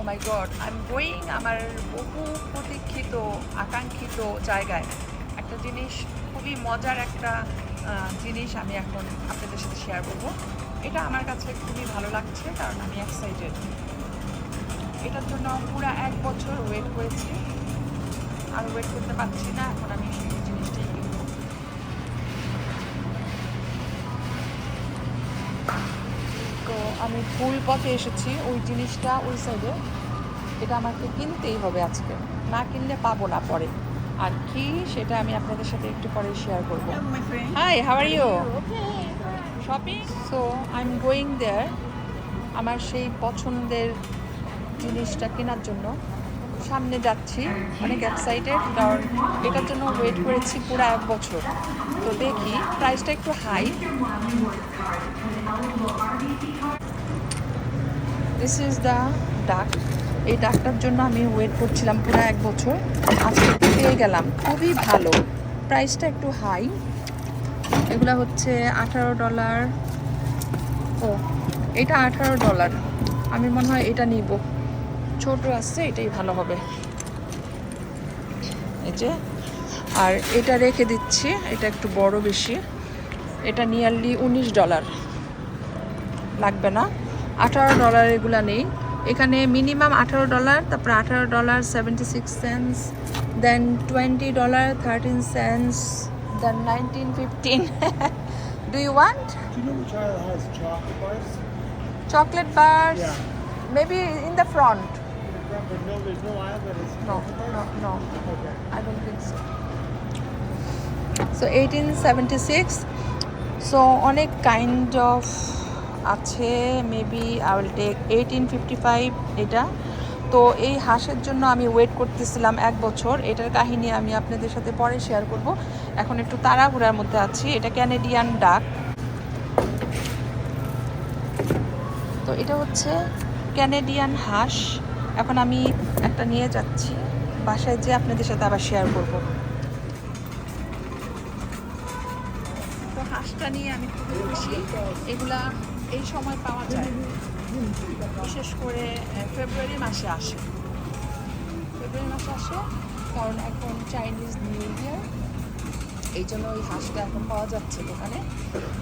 O my god I am going আমার বহু প্রতীক্ষিত, আকাঙ্ক্ষিত জায়গায়। একটা জিনিস, খুবই মজার একটা জিনিস আমি এখন আপনাদের সাথে শেয়ার করব। এটা আমার কাছে খুবই ভালো লাগছে, কারণ আমি এক্সাইটেড এটার জন্য পুরো এক বছর ওয়েট করেছি। আর ওয়েট করতে পারছি না, এখন আমি আমি ফুল পথে এসেছি ওই জিনিসটা ওই সাইডে এটা আমাকে কিনতেই হবে আজকে। না কিনলে পাবো না পরে। আর কি সেটা আমি আপনাদের সাথে একটু পরে শেয়ার করব। Hi how are you shopping so I am going there আমার সেই পছন্দের জিনিসটা কেনার জন্য। সামনে যাচ্ছি, অনেক এক্সাইটেড কারণ এটার জন্য ওয়েট করেছি পুরো এক বছর। তো দেখি প্রাইসটা একটু হাই দিস ইজ দ্য ডাক এই ডাকটার জন্য আমি ওয়েট করছিলাম পুরো এক বছর। আজকে পেয়ে গেলাম, খুবই ভালো। প্রাইসটা একটু হাই এগুলা হচ্ছে আঠারো ডলার ও, এটা আঠারো ডলার আমি মনে হয় এটা নিব। ছোট আসছে এটাই ভালো হবে। এই যে আর এটা রেখে দিচ্ছি এটা একটু বড় বেশি। এটা নিয়ারলি উনিশ ডলার। লাগবে না। আঠারো ডলার এগুলা নেই। এখানে মিনিমাম আঠারো ডলার তারপর আঠারো dollar seventy six cents then twenty dollar thirteen cents then nineteen fifteen do you want? Chocolate bars Yeah. Maybe in the front But no, there's no aisle that is No, no, no. Okay. I don't think so. So 1876. So অনেক kind of আছে maybe I will take eighteen fifty five এটা তো এই হাঁসের জন্য আমি wait করতেছিলাম এক বছর এটার কাহিনী আমি আপনাদের সাথে পরে শেয়ার করব এখন একটু তাড়াহুড়ার মধ্যে আছি এটা ক্যানেডিয়ান ডাক তো এটা হচ্ছে ক্যানেডিয়ান হাঁস এখন আমি একটা নিয়ে যাচ্ছি। বাসায় যে আপনাদের সাথে আবার শেয়ার করব। তো হাঁসটা নিয়ে আমি খুবই খুশি। এগুলা এই সময় পাওয়া যায়। বিশেষ করে ফেব্রুয়ারি মাসে আসে। ফেব্রুয়ারি মাসে আসে, কারণ এখন চাইনিজ নিউ ইয়ার এই জন্য ওই হাঁসটা এখন পাওয়া যাচ্ছে দোকানে।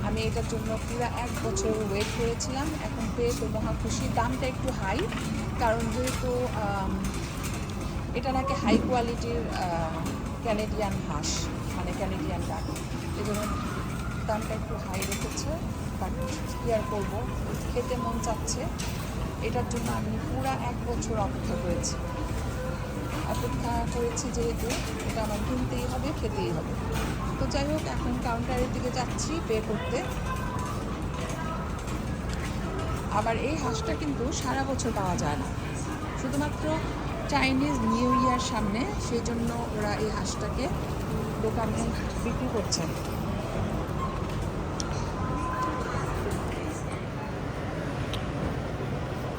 আমি এটার জন্য পুরো এক বছর ওয়েট করেছিলাম। এখন পেয়ে তো মহা খুশি দামটা একটু হাই কারণ যেহেতু এটা নাকি হাই কোয়ালিটির ক্যানেডিয়ান হাঁস মানে ক্যানেডিয়ান ডাক এই জন্য দামটা একটু হাই রেখেছে বাট কি করব, খেতে মন চাচ্ছে, এটার জন্য আমি পুরো এক বছর অপেক্ষা করেছি। অপেক্ষা করেছি যেহেতু এটা আমার কিনতেই হবে, খেতেই হবে। তো যাই হোক, এখন কাউন্টারের দিকে যাচ্ছি পে করতে। আবার এই হাঁসটা কিন্তু সারা বছর পাওয়া যায় না। শুধুমাত্র চাইনিজ নিউ ইয়ার সামনে সেই জন্য ওরা এই হাঁসটাকে দোকানে বিক্রি করছেন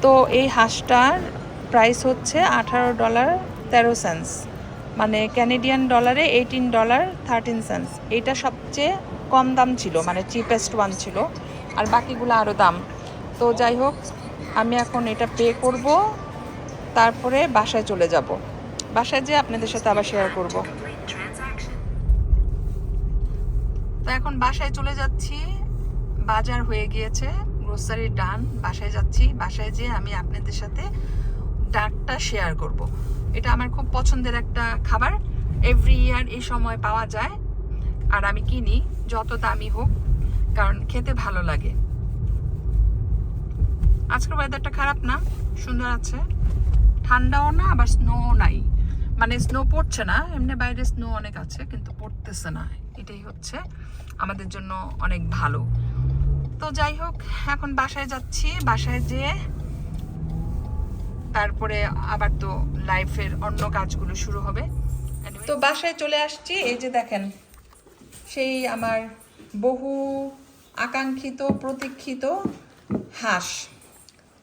তো এই হাঁসটার প্রাইস হচ্ছে আঠারো ডলার তেরো সেন্স মানে ক্যানেডিয়ান ডলারে এইটিন ডলার থার্টিন সেন্স এইটা সবচেয়ে কম দাম ছিল মানে চিপেস্ট ওয়ান ছিল। আর বাকিগুলো আরও দাম। তো যাই হোক, আমি এখন এটা পে করব, তারপরে বাসায় চলে যাব। বাসায় যেয়ে আপনাদের সাথে আবার শেয়ার করব। তো এখন বাসায় চলে যাচ্ছি, বাজার হয়ে গিয়েছে গ্রোসারি ডান বাসায় যাচ্ছি, বাসায় যেয়ে আমি আপনাদের সাথে ডাকটা শেয়ার করব। এটা আমার খুব পছন্দের একটা খাবার এভরি ইয়ার এই সময় পাওয়া যায়, আর আমি কিনি, যত দামি হোক, কারণ খেতে ভালো লাগে। আজকের ওয়েদারটা খারাপ না, সুন্দর আছে। ঠান্ডাও না, আবার স্নো নাই। মানে স্নো পড়ছে না, এমনি বাইরে স্নো অনেক আছে, কিন্তু পড়তেছে না। এটাই হচ্ছে আমাদের জন্য অনেক ভালো। তো যাই হোক, এখন বাসায় যাচ্ছি। বাসায় যেয়ে তারপরে আবার তো লাইফের অন্য কাজগুলো শুরু হবে। তো বাসায় চলে আসছি। এই যে দেখেন, সেই আমার বহু আকাঙ্ক্ষিত, প্রতীক্ষিত হাঁস।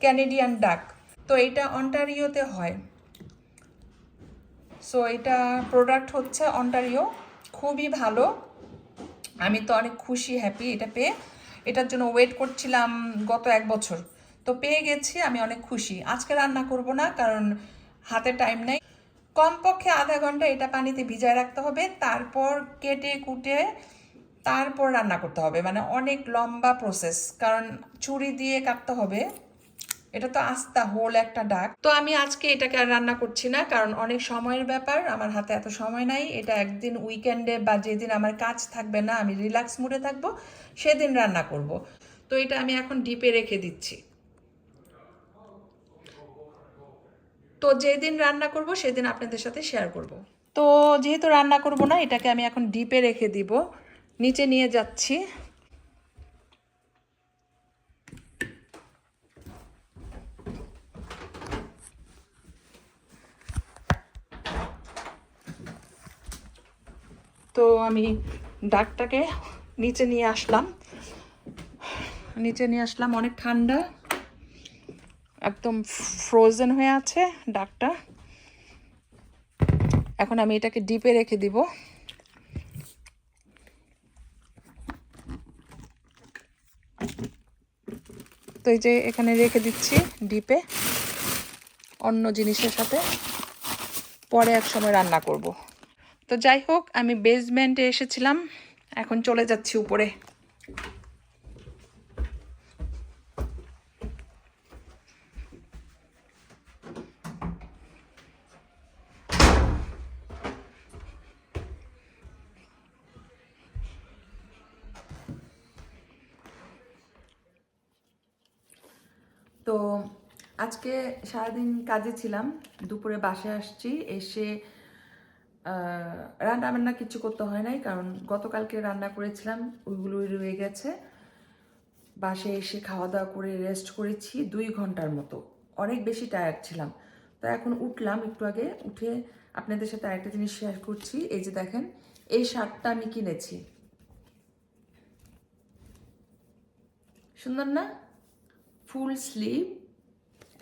ক্যানেডিয়ান ডাক তো এটা অন্টারিওতে হয়। সো এটা প্রোডাক্ট হচ্ছে অন্টারিও খুবই ভালো। আমি তো অনেক খুশি হ্যাপি এটা পেয়ে। এটার জন্য ওয়েট করছিলাম গত এক বছর। তো পেয়ে গেছি, আমি অনেক খুশি। আজকে রান্না করব না, কারণ হাতে টাইম নেই। কমপক্ষে আধা ঘণ্টা এটা পানিতে ভিজায় রাখতে হবে, তারপর কেটে কুটে তারপর রান্না করতে হবে। মানে অনেক লম্বা প্রসেস কারণ ছুরি দিয়ে কাটতে হবে। এটা তো আস্তা, হোল একটা ডাক। তো আমি আজকে এটাকে আর রান্না করছি না, কারণ অনেক সময়ের ব্যাপার, আমার হাতে এত সময় নাই। এটা একদিন উইকেন্ডে বা যেদিন আমার কাজ থাকবে না, আমি রিল্যাক্স মুডে থাকব, সেদিন রান্না করব। তো এটা আমি এখন ডিপে রেখে দিচ্ছি। তো যেদিন রান্না করব, সেদিন আপনাদের সাথে শেয়ার করব। তো যেহেতু রান্না করব না, এটাকে আমি এখন ডিপে রেখে দিব। নিচে নিয়ে যাচ্ছি। তো আমি ডাকটাকে নিচে নিয়ে আসলাম। নিচে নিয়ে আসলাম, অনেক ঠান্ডা। একদম ফ্রোজেন হয়ে আছে ডাকটা এখন আমি এটাকে ডিপে রেখে দিব। তো এই যে এখানে রেখে দিচ্ছি ডিপে অন্য জিনিসের সাথে। পরে এক সময় রান্না করব। তো যাই হোক, আমি বেসমেন্টে এসেছিলাম। এখন চলে যাচ্ছি উপরে। তো আজকে সারাদিন কাজে ছিলাম। দুপুরে বাসায় আসছি, এসে রান্না বান্না কিছু করতে হয় নাই, কারণ গতকালকে রান্না করেছিলাম, ওইগুলোই রয়ে গেছে। বাসে এসে খাওয়া দাওয়া করে রেস্ট করেছি দুই ঘণ্টার মতো। অনেক বেশি টায়ার্ড ছিলাম। তো এখন উঠলাম একটু আগে, উঠে আপনাদের সাথে আরেকটা জিনিস শেয়ার করছি। এই যে দেখেন, এই শার্টটা আমি কিনেছি। সুন্দর না? ফুল স্লিভ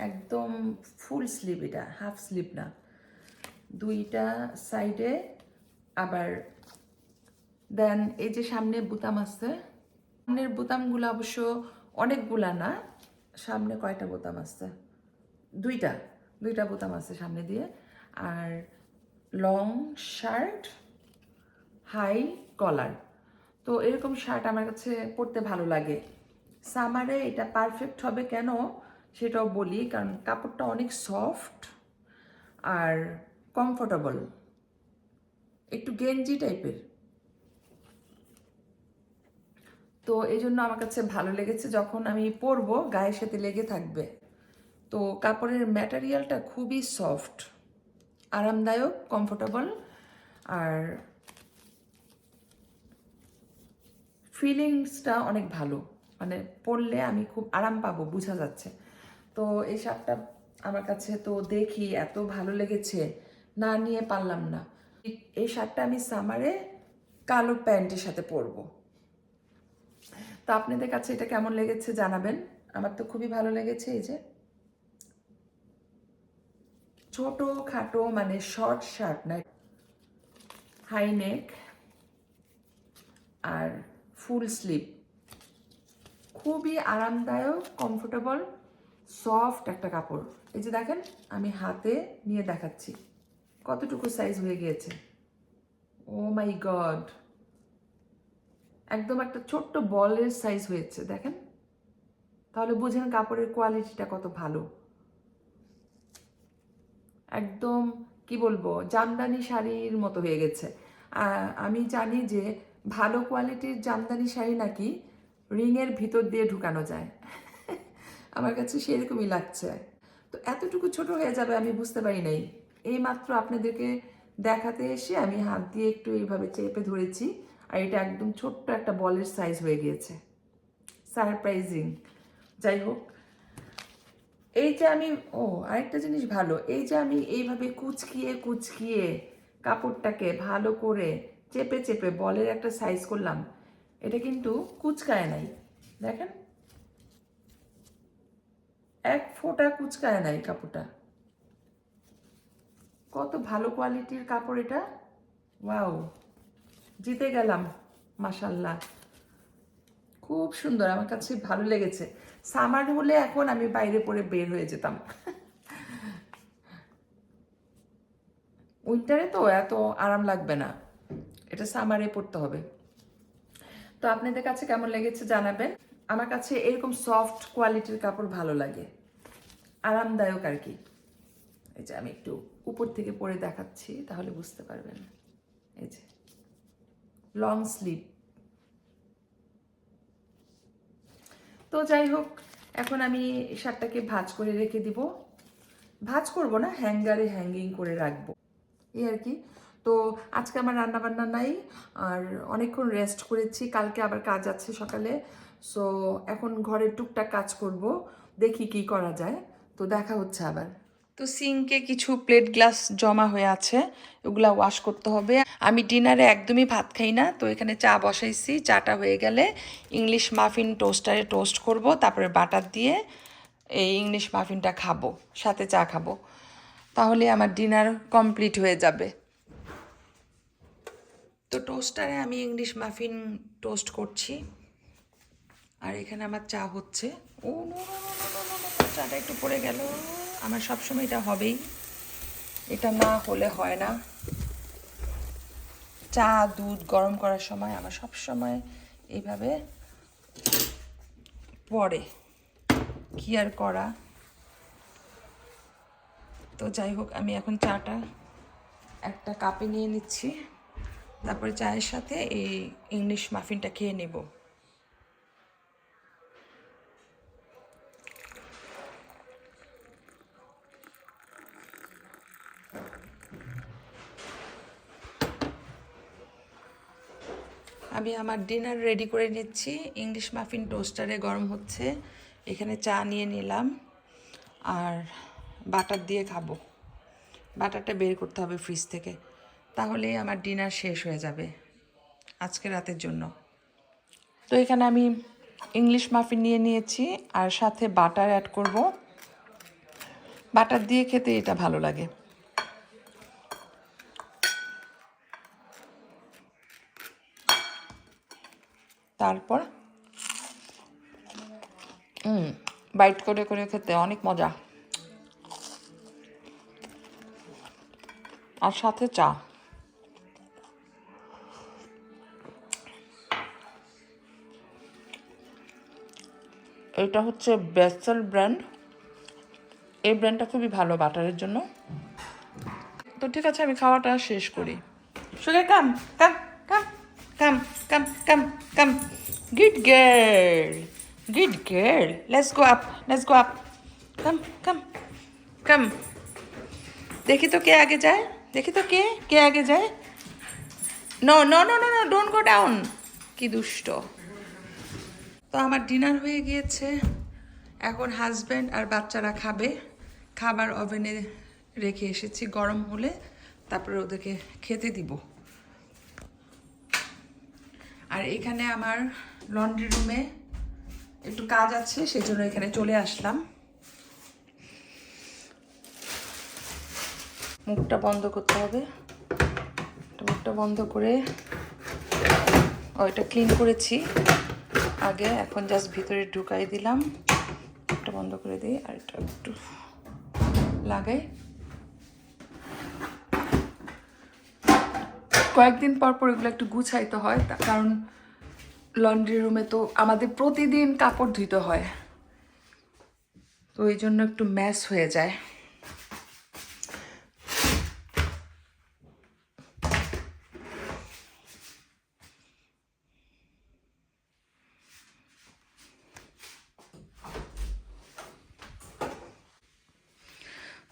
একদম ফুল স্লিভ এটা হাফ স্লিভ না। দুইটা সাইডে আবার, দেন এই যে সামনে বুতাম আছে, সামনের বোতামগুলো অবশ্য অনেকগুলা না, সামনে কয়টা বোতাম আছে? দুইটা দুইটা বোতাম আছে সামনে দিয়ে, আর লং শার্ট, হাই কলার। তো এরকম শার্ট আমার কাছে পরতে ভালো লাগে। সামারে এটা পারফেক্ট হবে কেন সেটাও বলি, কারণ কাপড়টা অনেক সফট, আর কমফোর্টেবল একটু গেঞ্জি টাইপের। তো এই জন্য আমার কাছে ভালো লেগেছে যখন আমি পরবো, গায়ের সাথে লেগে থাকবে। তো কাপড়ের ম্যাটেরিয়ালটা খুবই সফট আরামদায়ক কমফোর্টেবল আর ফিলিংসটা অনেক ভালো। মানে পরলে আমি খুব আরাম পাবো, বোঝা যাচ্ছে। তো এই শার্টটা আমার কাছে তো দেখি, এত ভালো লেগেছে। না নিয়ে পারলাম না। এই শার্টটা আমি সামারে কালো প্যান্টের সাথে পরবো। তো আপনাদের কাছে এটা কেমন লেগেছে জানাবেন। আমার তো খুবই ভালো লেগেছে এই যে। ছোট খাটো মানে শর্ট শার্ট না, হাই নেক আর ফুল স্লিভ খুবই আরামদায়ক, কমফোর্টেবল, সফট একটা কাপড়। এই যে দেখেন, আমি হাতে নিয়ে দেখাচ্ছি। কতটুকু সাইজ হয়ে গিয়েছে? ও মাই গড একদম একটা ছোট্ট বলের সাইজ হয়েছে, দেখেন? তাহলে বুঝেন কাপড়ের কোয়ালিটিটা কত ভালো। একদম, কি বলব, জামদানি শাড়ির মতো হয়ে গেছে। আমি জানি যে ভালো কোয়ালিটির জামদানি শাড়ি নাকি রিংয়ের ভিতর দিয়ে ঢুকানো যায়। আমার কাছে সেরকমই লাগছে। তো এতটুকু ছোট হয়ে যাবে আমি বুঝতে পারি নাই। এই মাত্র আপনাদেরকে দেখাতে এসে আমি হাত দিয়ে একটু এইভাবে চেপে ধরেছি, আর এটা একদম ছোট্ট একটা বলের সাইজ হয়ে গিয়েছে। সারপ্রাইজিং যাই হোক, এই যে আমি, ও, আরেকটা জিনিস ভালো, এই যে আমি এইভাবে কুচকিয়ে কুচকিয়ে কাপড়টাকে ভালো করে চেপে চেপে বলের একটা সাইজ করলাম, এটা কিন্তু কুচকায় নাই। দেখেন, এক ফোঁটা কুচকায় নাই কাপড়টা। কত ভালো কোয়ালিটির কাপড় এটা? ওয়াও জিতে গেলাম মাসাল্লাহ খুব সুন্দর, আমার কাছে ভালো লেগেছে। সামার হলে এখন আমি বাইরে পরে বের হয়ে যেতাম। উইন্টারে তো এত আরাম লাগবে না। এটা সামারে পড়তে হবে। তো আপনাদের কাছে কেমন লেগেছে জানাবেন। আমার কাছে এরকম সফট কোয়ালিটির কাপড় ভালো লাগে। আরামদায়ক আর কি। এই যে আমি একটু উপর থেকে পরে দেখাচ্ছি, তাহলে বুঝতে পারবেন। এই যে লং স্লিভ তো যাই হোক, এখন আমি শার্টটাকে ভাঁজ করে রেখে দিব। ভাঁজ করব না হ্যাঙ্গারে হ্যাঙ্গিং করে রাখব। এই আর কি। তো আজকে আমার রান্না বান্না নাই, আর অনেকক্ষণ রেস্ট করেছি, কালকে আবার কাজ আছে সকালে। সো এখন ঘরের টুকটাক কাজ করব, দেখি কি করা যায়। তো দেখা হচ্ছে আবার। তো সিঙ্কে কিছু প্লেট গ্লাস জমা হয়ে আছে ওগুলা ওয়াশ করতে হবে আমি ডিনারে একদমই ভাত খাই না তো এখানে চা বসাইছি চাটা হয়ে গেলে ইংলিশ মাফিন টোস্টারে টোস্ট করব তারপরে বাটার দিয়ে এই ইংলিশ মাফিনটা খাব সাথে চা খাব তাহলে আমার ডিনার কমপ্লিট হয়ে যাবে তো টোস্টারে আমি ইংলিশ মাফিন টোস্ট করছি আর এখানে আমার চা হচ্ছে ও চাটা একটু পড়ে গেল আমার সবসময় এটা হবেই। এটা না হলে হয় না। চা, দুধ গরম করার সময় আমার সব সময় এইভাবে পড়ে। কি আর করা? তো যাই হোক, আমি এখন চাটা একটা কাপে নিয়ে নিচ্ছি। তারপরে চায়ের সাথে এই ইংলিশ মাফিনটা খেয়ে নেব। আমি আমার ডিনার রেডি করে নিচ্ছি। ইংলিশ মাফিন টোস্টারে গরম হচ্ছে। এখানে চা নিয়ে নিলাম। আর বাটার দিয়ে খাব। বাটারটা বের করতে হবে ফ্রিজ থেকে। তাহলে আমার ডিনার শেষ হয়ে যাবে আজকে রাতের জন্য। তো এখানে আমি ইংলিশ মাফিন নিয়ে নিয়েছি আর সাথে বাটার অ্যাড করব। বাটার দিয়ে খেতে এটা ভালো লাগে। তারপর হুম বাইট করে করে খেতে অনেক মজা। আর সাথে চা। এটা হচ্ছে বেসেল ব্র্যান্ড এই ব্র্যান্ডটা খুবই ভালো বাটারের জন্য। তো ঠিক আছে, আমি খাওয়াটা শেষ করি। Sugar come come come come come come come good girl good girl let's go up let's go up come come come দেখি তো কে আগে যায়? দেখি তো কে? কে আগে যায়? No no no no no don't go down কি দুষ্ট। তো আমার ডিনার হয়ে গিয়েছে। এখন হাজব্যান্ড আর বাচ্চারা খাবে। খাবার ওভেনে রেখে এসেছি গরম হলে। তারপরে ওদেরকে খেতে দিব। আর এখানে আমার লন্ড্রি রুমে একটু কাজ আছে, সেজন্য এখানে চলে আসলাম। মুখটা বন্ধ করতে হবে। মুখটা বন্ধ করে ওইটা ক্লিন করেছি। আগে, এখন জাস্ট ভিতরে ঢুকাই দিলাম। একটা বন্ধ করে দিই, আর এটা একটু লাগাই। কয়েকদিন পর পর এগুলো একটু গুছাইতে হয় কারণ লন্ড্রি রুমে তো আমাদের প্রতিদিন কাপড় ধুইতে হয়। তো এই জন্য একটু ম্যাস হয়ে যায়।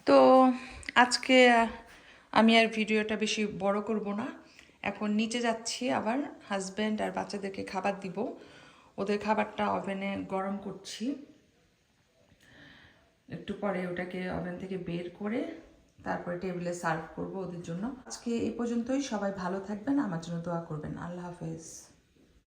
তো আজকে আমি আর ভিডিওটা বেশি বড় করব না। এখন নিচে যাচ্ছি আবার হাজব্যান্ড আর বাচ্চাদেরকে খাবার দিব। ওদের খাবারটা ওভেনে গরম করছি। একটু পরে ওটাকে ওভেন থেকে বের করে তারপরে টেবিলে সার্ভ করব ওদের জন্য। আজকে এই পর্যন্তই। সবাই ভালো থাকবেন। আমার জন্য দোয়া করবেন। আল্লাহ হাফেজ।